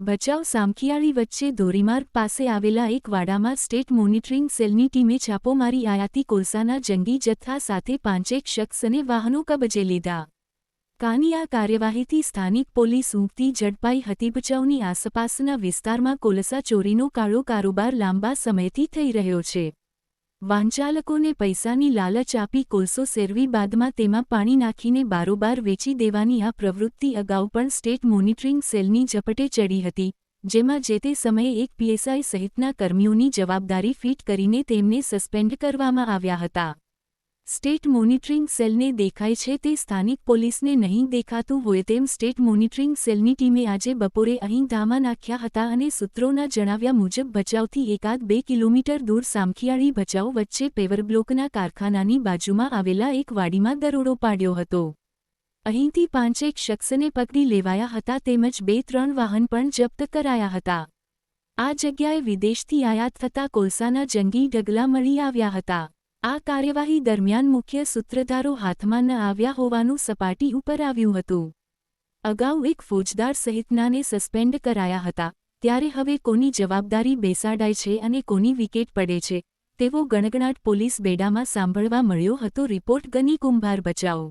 ભચાઉ સામખિયાળી વચ્ચે ધોરીમાર્ગ પાસે આવેલા એક વાડામાં સ્ટેટ મોનિટરિંગ સેલની ટીમે છાપો મારી આયાતી કોલસાના જંગી જથ્થા સાથે પાંચેક શખ્સ અને વાહનો કબજે લીધા. કાની આ કાર્યવાહીથી સ્થાનિક પોલીસ ઊંઘતી ઝડપાઈ હતી ભચાઉની આસપાસના વિસ્તારમાં કોલસા ચોરીનો કાળો કારોબાર લાંબા સમયથી થઈ રહ્યો છે. વાહનચાલકોને પૈસાની લાલચ આપી કોલસો સેરવી બાદમાં તેમાં પાણી નાખીને બારોબાર વેચી દેવાની આ પ્રવૃત્તિ અગાઉ પણ સ્ટેટ મોનિટરિંગ સેલની ઝપટે ચડી હતી, જેમાં જે તે સમયે એક પીએસઆઈ સહિતના કર્મીઓની જવાબદારી ફીટ કરીને તેમને સસ્પેન્ડ કરવામાં આવ્યા હતા. સ્ટેટ મોનિટરિંગ સેલને દેખાય છે તે સ્થાનિક પોલીસને નહીં દેખાતું હોય તેમ સ્ટેટ મોનિટરિંગ સેલની ટીમે આજે બપોરે અહીં ધામા નાખ્યા હતા અને સૂત્રોના જણાવ્યા મુજબ ભચાઉથી એકાદ બે કિલોમીટર દૂર સામખિયાળી ભચાઉ વચ્ચે પેવરબ્લોકના કારખાનાની બાજુમાં આવેલા એક વાડીમાં દરોડો પાડ્યો હતો. અહીંથી પાંચેક શખ્સને પકડી લેવાયા હતા તેમજ બે ત્રણ વાહન પણ જપ્ત કરાયા હતા. આ જગ્યાએ વિદેશથી આયાત થતા કોલસાના જંગી ઢગલા મળી આવ્યા હતા. આ કાર્યવાહી દરમિયાન મુખ્ય સૂત્રધારો હાથમાં ન આવ્યા હોવાનું સપાટી ઉપર આવ્યું હતું. અગાઉ એક ફોજદાર સહિતનાને સસ્પેન્ડ કરાયા હતા, ત્યારે હવે કોની જવાબદારી બેસાડાય છે અને કોની વિકેટ પડે છે, તેવો ગણગણાટ પોલીસ બેડામાં સાંભળવા મળ્યો હતો. રિપોર્ટ ગની કુંભાર બચાવ.